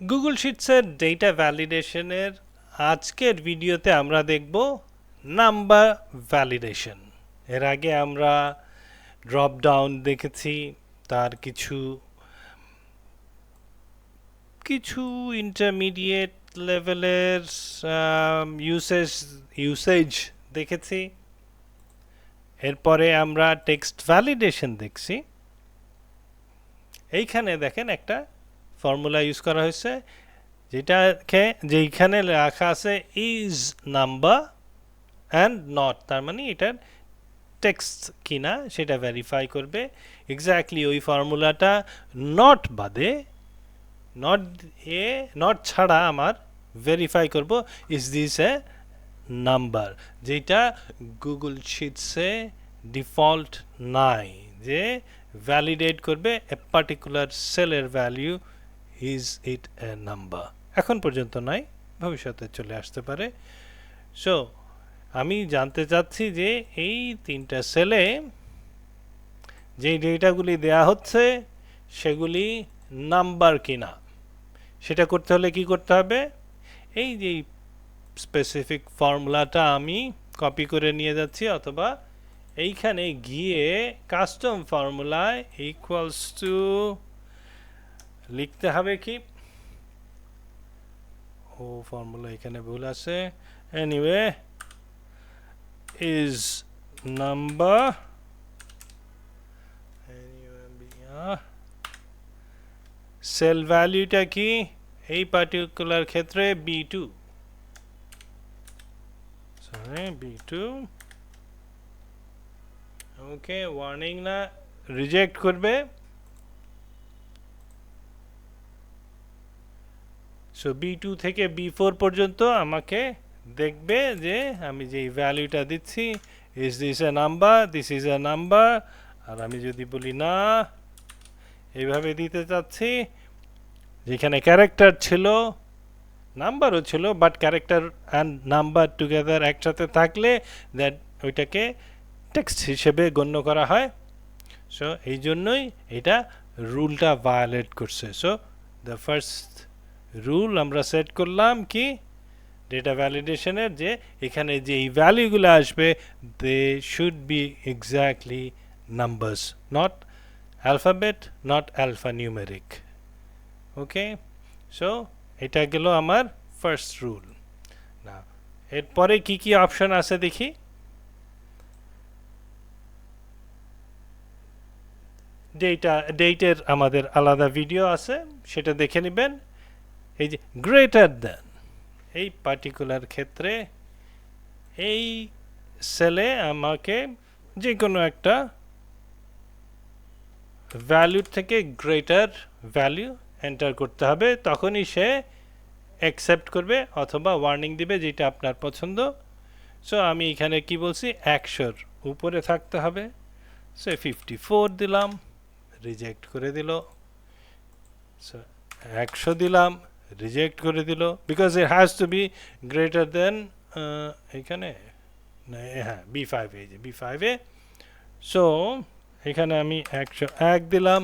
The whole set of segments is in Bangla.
গুগল শিটসের ডেটা ভ্যালিডেশনের আজকের ভিডিওতে আমরা দেখব নাম্বার ভ্যালিডেশন এর আগে আমরা ড্রপ ডাউন দেখেছি, তার কিছু কিছু ইন্টারমিডিয়েট লেভেলের ইউসেজ ইউসেজ দেখেছি। এরপরে আমরা টেক্সট ভ্যালিডেশন দেখছি। এইখানে দেখেন একটা ফর্মুলা ইউজ করা হয়েছে, যেটাকে, যেইখানে লেখা আছে ইজ নাম্বার অ্যান্ড নট তার মানে এটার টেক্সট কিনা সেটা ভেরিফাই করবে। এক্স্যাক্টলি ওই ফর্মুলাটা নট বাদে নট এ নট ছাড়া আমার ভেরিফাই করব ইজ দিস এ নাম্বার যেটা গুগল শিটসে ডিফল্ট নাই, যে ভ্যালিডেট করবে এ পার্টিকুলার সেলের value is it a number এখন পর্যন্ত নাই ভবিষ্যতে চলে আসতে পারে। সো আমি জানতে চাচ্ছি যে এই তিনটা সেলে যে ডেটাগুলি দেয়া হচ্ছে, সেগুলি নাম্বার কিনা? সেটা করতে হলে কি করতে হবে? এই যে স্পেসিফিক ফর্মুলাটা আমি কপি করে নিয়ে যাচ্ছি, অথবা এইখানে গিয়ে কাস্টম ফর্মুলায় ইকুয়ালস টু লিখতে হবে কি? ও ফর্মুলা এখানে ভুল আছে। এনিওয়ে ইজ নাম্বার সেল ভ্যালুটা কি? এই পার্টিকুলার ক্ষেত্রে B two B two okay warning না রিজেক্ট করবে। সো বি টু থেকে বি ফোর পর্যন্ত আমাকে দেখবে যে আমি যেই ভ্যালুটা দিচ্ছি is this a number this is a number আর আমি যদি বলি, না, এইভাবে দিতে চাচ্ছি। যেখানে ক্যারেক্টার ছিল নাম্বারও ছিল but character and number together একসাথে থাকলে দ্যাট ওইটাকে টেক্সট হিসেবে গণ্য করা হয়। সো এই জন্যই এটা রুলটা ভায়োলেট করছে। সো দ্য ফার্স্ট রুল আমরা সেট করলাম কি? ডেটা ভ্যালিডেশনের যে এখানে যে এই ভ্যালুগুলো আসবে they should be exactly numbers not alphabet not alpha numeric okay so এটা গেল আমার ফার্স্ট রুল না এরপরে কি কি অপশন আছে দেখি? ডেটা ডেটের আমাদের আলাদা ভিডিও আছে, সেটা দেখে নেবেন। এই যে গ্রেটার দেন এই পার্টিকুলার ক্ষেত্রে এই সেলে আমাকে যে কোনো একটা ভ্যালুর থেকে গ্রেটার ভ্যালু এন্টার করতে হবে, তখনই সে অ্যাকসেপ্ট করবে অথবা ওয়ার্নিং দিবে যেটা আপনার পছন্দ। সো আমি এখানে কি বলছি? একশোর উপরে থাকতে হবে। সে ফিফটি ফোর দিলাম রিজেক্ট করে দিল। সো একশো দিলাম রিজেক্ট করে দিল because it has to be greater than এখানে হ্যাঁ বি ফাইভ এই যে বি ফাইভে সো এখানে আমি একশো এক দিলাম,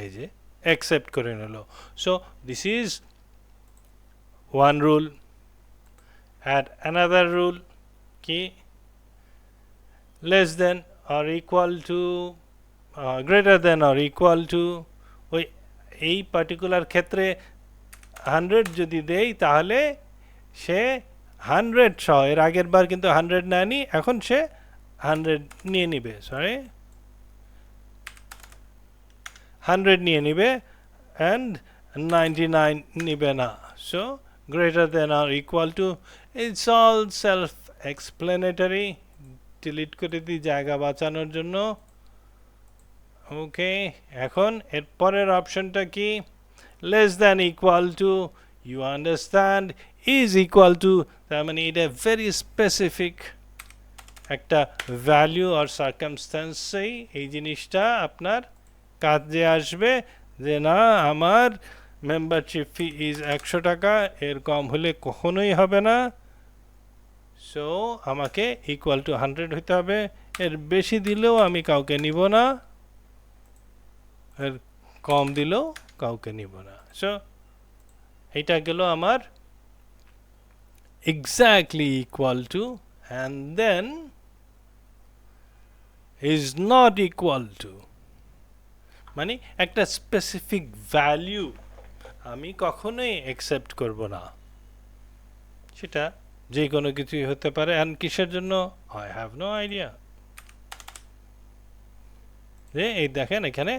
এই যে অ্যাকসেপ্ট করে নিল। So this is one rule add another rule কি? Less than or equal to greater than or equal to ওই, এই পার্টিকুলার ক্ষেত্রে হান্ড্রেড যদি দেই তাহলে সে হান্ড্রেড সহ এর আগের বার কিন্তু হান্ড্রেড নেয়নি এখন সে হান্ড্রেড নিয়ে নিবে সরি হান্ড্রেড নিয়ে নিবে অ্যান্ড নাইনটি নাইন নিবে না। So greater than or equal to it's all self explanatory delete করে দিই জায়গা বাঁচানোর জন্য। ওকে এখন এরপরের অপশনটা কি? Less than equal to you understand is equal to তার মানে এটা ভেরি স্পেসিফিক একটা ভ্যালু আর সার্কামস্ট্যান্সেই এই জিনিসটা আপনার কাজে আসবে যে না, আমার মেম্বারশিপ ফি ইজ একশো টাকা, এর কম হলে কখনোই হবে না। সো আমাকে ইকুয়াল টু হান্ড্রেড হতে হবে। এর বেশি দিলেও আমি কাউকে নিব না। এর কম দিলেও কাউকে নিব না। সো এটা গেল আমার exactly equal to, and then is not equal to মানে একটা স্পেসিফিক ভ্যালিউ আমি কখনোই অ্যাকসেপ্ট করব না। সেটা যে কোনো কিছুই হতে পারে অ্যান্ড কিসের জন্য? আই হ্যাভ নো আইডিয়া যে এই দেখেন এখানে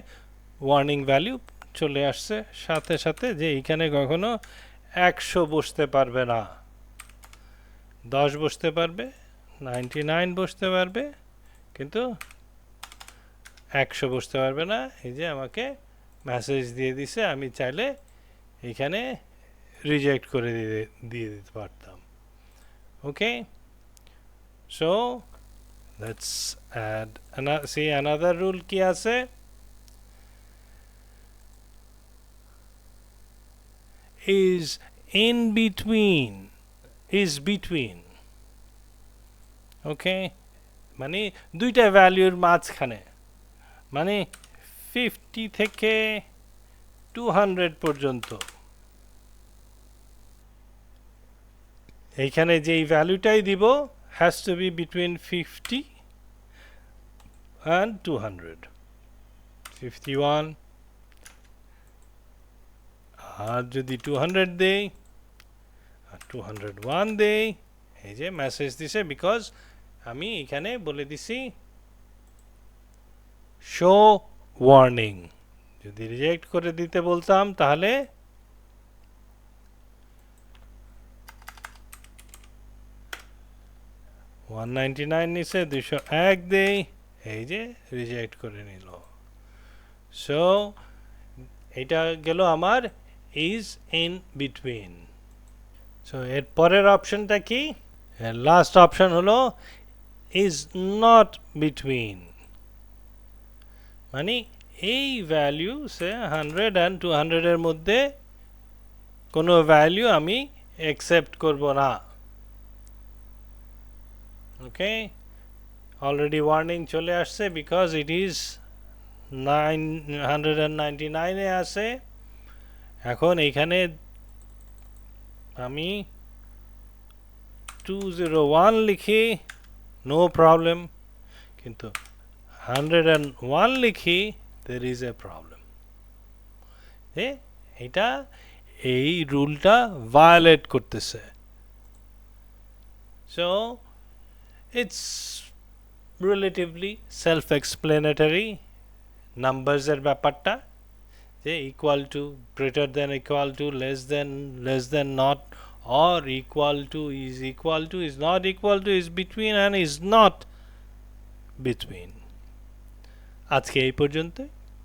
ওয়ার্নিং ভ্যালু চলে আসছে। সাথে সাথে যে এইখানে কখনো একশো বসতে পারবে না। দশ বসতে পারবে, নাইনটি নাইন বসতে পারবে, কিন্তু একশো বসতে পারবে না। এই যে আমাকে মেসেজ দিয়ে দিছে, আমি চাইলে এখানে রিজেক্ট করে দিয়ে দিয়ে দিতে পারতাম। Okay so let's add see another rule কি আছে? Is in between is between. ওকে মানে দুইটা ভ্যালুর মাঝখানে। মানে ফিফটি থেকে টু হান্ড্রেড পর্যন্ত। এইখানে যেই ভ্যালুটাই দিব has to be between fifty and two hundred fifty one আর যদি টু হান্ড্রেড দেই, আর টু হান্ড্রেড ওয়ান দেই, এই যে মেসেজ দিছে বিকজ আমি এখানে বলে দিছি শো ওয়ার্নিং যদি রিজেক্ট করে দিতে বলতাম তাহলে ওয়ান নাইনটি নাইন নিছে দুশো এক দেই, এই যে রিজেক্ট করে নিল। সো এটা গেল আমার ইজ ইন বিটুইন সো এর পরের অপশনটা কি? লাস্ট অপশন হলো ইজ নট বিটুইন মানে এই value say hundred and two হান্ড্রেডের মধ্যে কোনো ভ্যালু আমি অ্যাকসেপ্ট করব না। ওকে অলরেডি ওয়ার্নিং চলে আসছে because it is nine hundred and ninety নাইনে আছে। এখন এইখানে আমি টু জিরো ওয়ান লিখি নো প্রবলেম কিন্তু হান্ড্রেড অ্যান্ড ওয়ান লিখি দের ইজ এ প্রবলেম এটা এই রুলটা ভায়োলেট করতেছে। So it's relatively self explanatory নাম্বারসের ব্যাপারটা। যে equal to greater than equal to less than less than not or equal to is equal to is not equal to is between and is not between আজকে এই পর্যন্ত